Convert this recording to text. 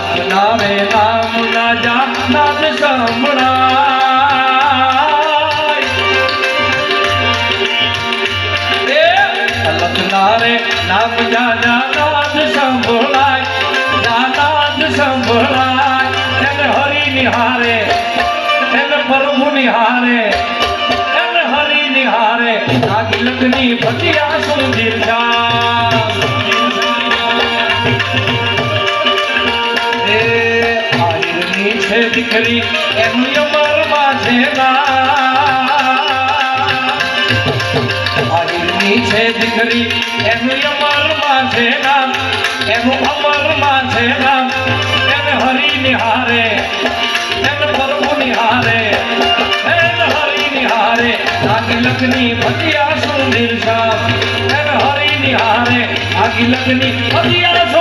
नामे नाम ना जा नाथ नारे नाम जा जा नाथ संभोलाय जा नाथ हरि निहारे, जन प्रभु निहारे, जन हरि निहारे। आगे लगनी भटिया सुन છે દીકરી એમની અમરમાં છે આહિરની છે દીકરી એમની અમરમાં છે નામ એનું અમરમાં છે નામ એને હરી નિહારે, એને પ્રભુ નિહારે, એને હરી નિહારે. આગી લગ્ની ભજિયા સુંદર શામ એને હરી નિહારે આગી લગ્ની ભટિયા